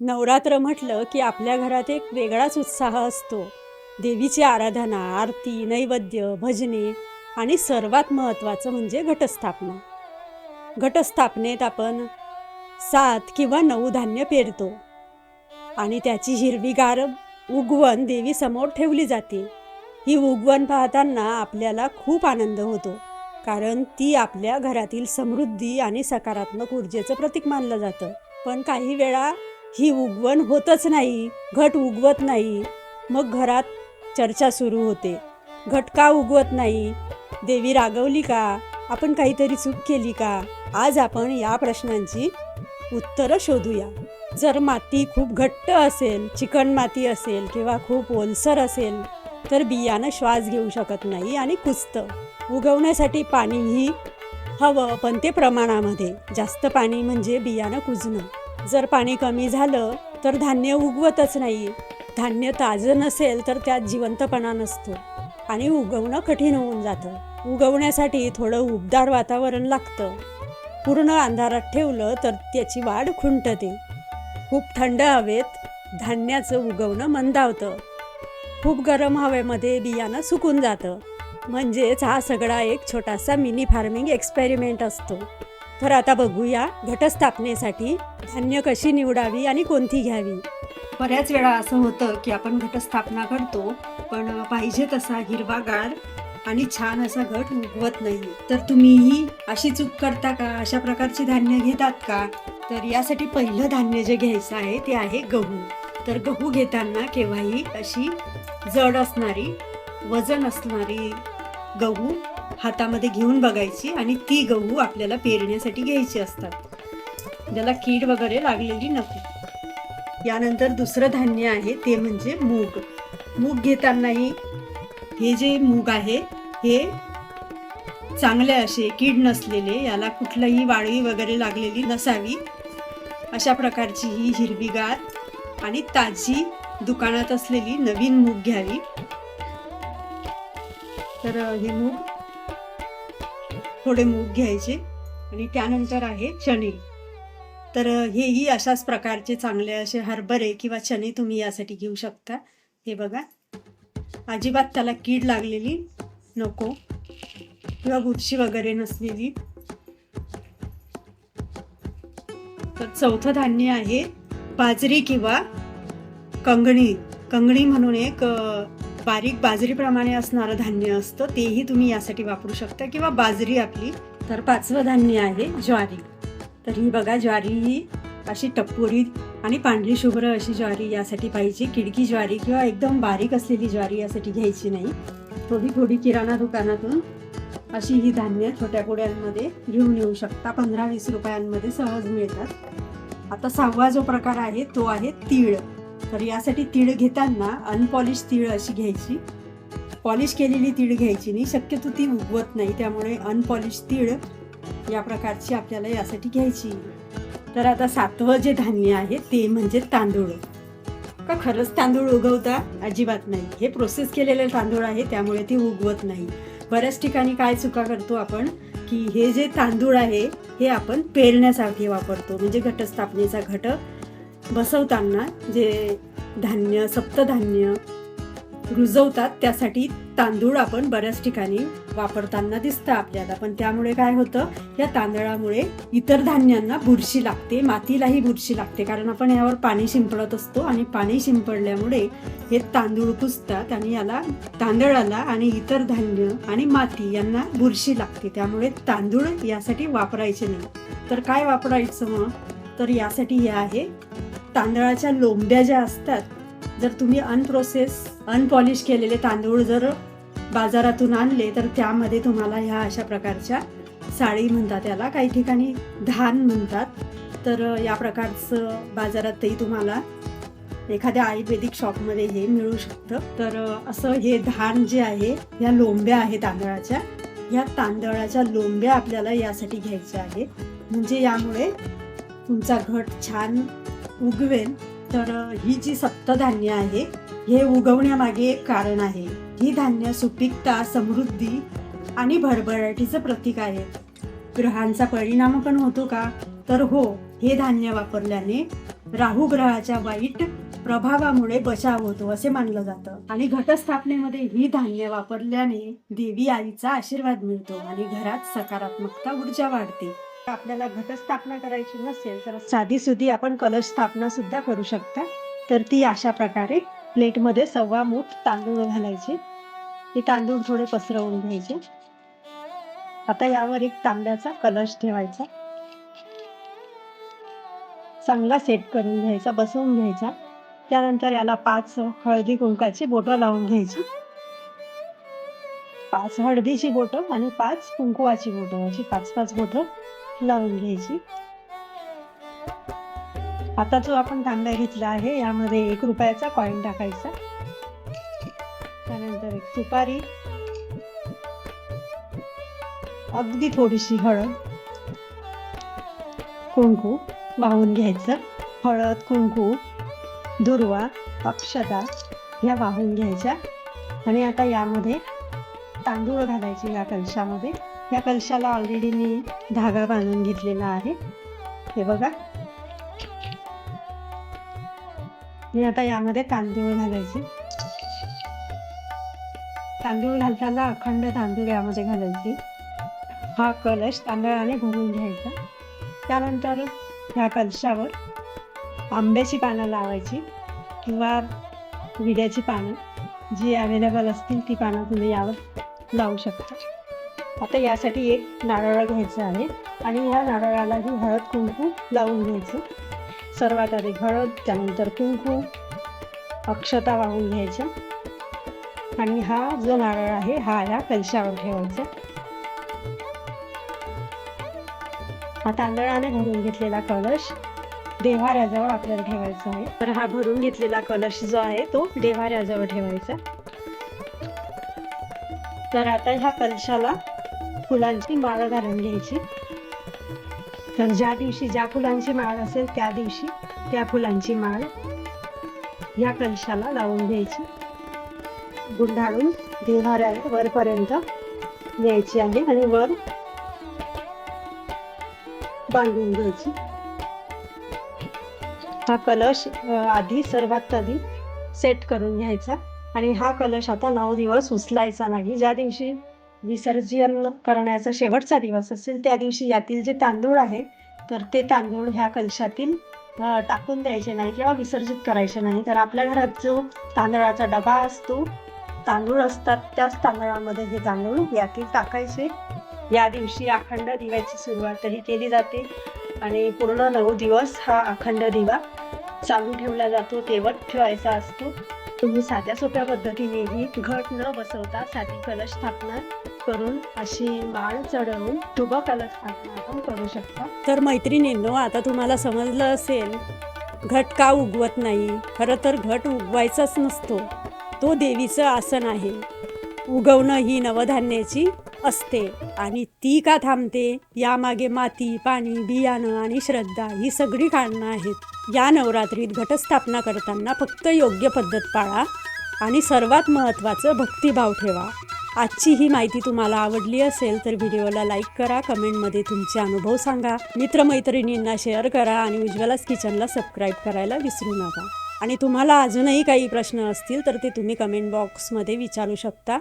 नवरात्र म्हटलं की आपल्या घरात एक वेगळाच उत्साह असतो. देवीची आराधना आरती नैवेद्य भजने आणि सर्वात महत्त्वाचं म्हणजे घटस्थापना. घटस्थापनेत आपण सात किंवा नऊ धान्य पेरतो आणि त्याची हिरवीगार उगवण देवीसमोर ठेवली जाते. ही उगवण पाहताना आपल्याला खूप आनंद होतो कारण ती आपल्या घरातील समृद्धी आणि सकारात्मक ऊर्जेचं प्रतीक मानलं जातं. पण काही वेळा ही उगवण होतच नाही घट उगवत नाही. मग घरात चर्चा सुरू होते. घट का उगवत नाही? देवी रागवली का? आपण काहीतरी चूक केली का? आज आपण या प्रश्नांची उत्तरं शोधूया. जर माती खूप घट्ट असेल चिकण माती असेल किंवा खूप ओलसर असेल तर बियाणं श्वास घेऊ शकत नाही आणि कुजतं उगवण्यासाठी पाणीही हवं पण ते प्रमाणामध्ये. जास्त पाणी म्हणजे बियाणं कुजणं. जर पाणी कमी झालं तर धान्य उगवतच नाही. धान्य ताजं नसेल तर त्यात जिवंतपणा नसतो. आणि उगवणं कठीण होऊन जातं. उगवण्यासाठी थोडं उबदार वातावरण लागतं. पूर्ण अंधारात ठेवलं तर त्याची वाढ खुंटते. खूप थंड हवेत धान्याचं उगवणं मंदावतं. खूप गरम हवेमध्ये बियाणं सुकून जातं. म्हणजेच हा सगळा एक छोटासा मिनी फार्मिंग एक्सपेरिमेंट असतो. तर आता बघूया घटस्थापनेसाठी धान्य कशी निवडावी आणि कोणती घ्यावी? बऱ्याच वेळा असं होतं की आपण घटस्थापना करतो पण पाहिजे तसा हिरवागार आणि छान असा घट उगवत नाही. तर तुम्हीही अशी चूक करता का? अशा प्रकारची धान्य घेतात का? तर यासाठी पहिलं धान्य जे घ्यायचं आहे ते आहे गहू. तर गहू घेताना केव्हाही अशी जड असणारी वजन असणारी गहू हातामध्ये घेऊन बघायची आणि ती गहू आपल्याला पेरण्यासाठी घ्यायची असतात. ज्याला कीड वगैरे लागलेली नको यानंतर दुसरं धान्य आहे ते म्हणजे मूग. मूग घेतानाही हे जे मूग आहे हे चांगले असे कीड नसलेले याला कुठलंही वाळी वगैरे लागलेली नसावी. अशा प्रकारची ही हिरवीगार आणि ताजी दुकानात असलेली नवीन मूग घ्यावी. तर हे मूग थोडे मूग घ्यायचे आणि त्यानंतर आहे चणे. तर हेही अशाच प्रकारचे चांगले असे हरभरे किंवा चणे तुम्ही यासाठी घेऊ शकता. हे बघा. अजिबात त्याला कीड लागलेली नको किंवा बुरशी वगैरे नसलेली. तर चौथं धान्य आहे बाजरी किंवा कंगणी. कंगणी म्हणून एक बारीक बाजरीप्रमाणे असणारं धान्य असतं तेही तुम्ही यासाठी वापरू शकता. किंवा बाजरी आपली तर पाचवं धान्य आहे ज्वारी. तर ही बघा ज्वारी ही अशी टप्पोरी आणि पांढरी शुभ्र अशी ज्वारी यासाठी पाहिजे. किडकी ज्वारी किंवा एकदम बारीक असलेली ज्वारी यासाठी घ्यायची नाही. थोडी थोडी किराणा दुकानातून अशी ही धान्य छोट्या पुड्यांमध्ये घेऊन येऊ शकता. पंधरा वीस रुपयांमध्ये सहज मिळतात. आता सहावा जो प्रकार आहे तो आहे तीळ. तर यासाठी तीळ घेताना अनपॉलिश तीळ अशी घ्यायची. पॉलिश केलेली तीळ घ्यायची नाही शक्यतो ती उगवत नाही त्यामुळे अनपॉलिश तीळ या प्रकारची आपल्याला यासाठी घ्यायची. तर आता सातवं जे धान्य आहे ते म्हणजे तांदूळ. का खरंच तांदूळ उगवता? अजिबात नाही. हे प्रोसेस केलेले तांदूळ आहे त्यामुळे ते उगवत नाही. बऱ्याच ठिकाणी काय चुका करतो आपण की हे जे तांदूळ आहे हे आपण पेरण्यासाठी वापरतो. म्हणजे घटस्थापनेचा घट बसवताना जे धान्य सप्तधान्य रुजवतात त्यासाठी तांदूळ आपण बऱ्याच ठिकाणी वापरताना दिसतं आपल्याला. पण त्यामुळे काय होतं या तांदळामुळे इतर धान्यांना बुरशी लागते मातीलाही बुरशी लागते. कारण आपण यावर पाणी शिंपडत असतो आणि पाणी शिंपडल्यामुळे हे तांदूळ कुजतात आणि याला तांदळाला आणि इतर धान्य आणि माती यांना बुरशी लागते. त्यामुळे तांदूळ यासाठी वापरायचे नाही. तर काय वापरायचं मग? तर यासाठी हे आहे तांदळाच्या लोंब्या ज्या असतात जर तुम्ही अनप्रोसेस अनपॉलिश केलेले तांदूळ जर बाजारातून आणले तर त्यामध्ये तुम्हाला ह्या अशा प्रकारच्या साळी म्हणतात त्याला काही ठिकाणी धान म्हणतात. तर या प्रकारचं बाजारातही तुम्हाला एखाद्या आयुर्वेदिक शॉपमध्ये हे मिळू शकतं. तर असं हे धान जे आहे ह्या लोंब्या आहे तांदळाच्या ह्या तांदळाच्या लोंब्या आपल्याला यासाठी घ्यायच्या आहेत. म्हणजे यामुळे तुमचा घट छान उगवेल तर ही जी सप्तधान्य आहे हे उगवण्यामागे एक कारण आहे. ही धान्य सुपीकता समृद्धी आणि भरभराटीचं प्रतीक आहे. ग्रहांचा परिणाम पण होतो का? तर हो हे धान्य वापरल्याने राहू ग्रहाच्या वाईट प्रभावामुळे बचाव होतो असे मानलं जातं. आणि घटस्थापनेमध्ये ही धान्य वापरल्याने देवी आईचा आशीर्वाद मिळतो आणि घरात सकारात्मकता ऊर्जा वाढते. आपल्याला घटस्थापना करायची नसेल तर साधी सुधी आपण कलश स्थापना सुद्धा करू शकता. तर ती अशा प्रकारे प्लेटमध्ये सव्वा मूठ तांदूळ घालायचे. हे तांदूळ थोडे पसरवून घ्यायचे. आता यावर एक तांब्याचा कलश ठेवायचा. चांगला सेट करून घ्यायचा बसवून घ्यायचा. त्यानंतर याला पाच हळदी कुंकाची बोटं लावून घ्यायची. पाच हळदीची बोटं आणि पाच कुंकुवाची बोटं अशी पाच पाच बोटं लावून घ्यायची. आता जो आपण कांदा घेतला आहे यामध्ये एक रुपयाचा कॉईन टाकायचा. त्यानंतर एक सुपारी. अगदी थोडीशी हळद. कुंकू वाहून घ्यायचं. हळद कुंकू दुर्वा अक्षता ह्या वाहून घ्यायच्या. आणि आता यामध्ये तांदूळ घालायचे या कलशामध्ये. या कलशाला ऑलरेडी मी धागा बांधून घेतलेला आहे. हे बघा. मी आता यामध्ये तांदूळ घालायचे. तांदूळ घालताना अखंड तांदूळ यामध्ये घालायचे. हा कलश तांदळाने भरून घ्यायचा. त्यानंतर ह्या कलशावर आंब्याची पानं लावायची किंवा विड्याची पानं. जी अवेलेबल असतील ती पानं तुम्ही यावर लावू शकता. आता यासाठी एक नारळ घ्यायचं आहे आणि ह्या नारळालाही हळद कुंकू लावून घ्यायचं. सर्वात आधी हळद त्यानंतर कुंकू अक्षता वाहून घ्यायच्या. आणि हा जो नारळ आहे हा या कलशावर ठेवायचा. हा तांदळाने भरून घेतलेला कलश देव्हाऱ्याजवळ आपल्याला ठेवायचा आहे. तर हा भरून घेतलेला कलश जो आहे तो देव्हाऱ्याजवळ ठेवायचा. तर आता ह्या कलशाला फुलांची माळ घालून घ्यायची. तर ज्या दिवशी ज्या फुलांची माळ असेल त्या दिवशी त्या फुलांची माळ या कलशाला लावून घ्यायची. गुंडाळून देव्हाऱ्या वरपर्यंत न्यायची आहे आणि वर बांधून घ्यायची. हा कलश आधी सर्वात आधी सेट करून घ्यायचा आणि हा कलश आता नऊ दिवस उचलायचा नाही. ज्या दिवशी विसर्जन करण्याचा शेवटचा दिवस असेल त्या दिवशी यातील जे तांदूळ आहे तर ते तांदूळ ह्या कलशातील टाकून द्यायचे नाही किंवा विसर्जित करायचे नाही. तर आपल्या घरात जो तांदळाचा डबा असतो तांदूळ असतात त्याच तांदळामध्ये हे तांदूळ यातील टाकायचे. या दिवशी अखंड दिव्याची सुरुवातही केली जाते आणि पूर्ण नऊ दिवस हा अखंड दिवा चालू ठेवला जातो. तेवत ठेवायचा असतो. तुम्ही साध्या सोप्या पद्धतीनेही घट न बसवता साधी कलश स्थापना करून अशी माळ चढवून शुभ कलश स्थापना करू शकता. तर मैत्रिणींनो आता तुम्हाला समजलं असेल घट का उगवत नाही? खरं तर घट उगवायचाच नसतो. तो देवीचं आसन आहे. उगवणं ही नवधान्याची असते. आणि ती का थांबते? यामागे माती पाणी बियाणं आणि श्रद्धा ही सगळी कारणं आहेत. या नवरात्रीत घटस्थापना करताना फक्त योग्य पद्धत पाळा आणि सर्वात महत्त्वाचं भक्तिभाव ठेवा. आजची ही माहिती तुम्हाला आवडली असेल तर व्हिडिओला लाईक करा कमेंटमध्ये तुमचे अनुभव सांगा. मित्रमैत्रिणींना शेअर करा आणि उज्ज्वलास किचनला सबस्क्राईब करायला विसरू नका. आणि तुम्हाला अजूनही काही प्रश्न असतील तर ते तुम्ही कमेंट बॉक्समध्ये विचारू शकता.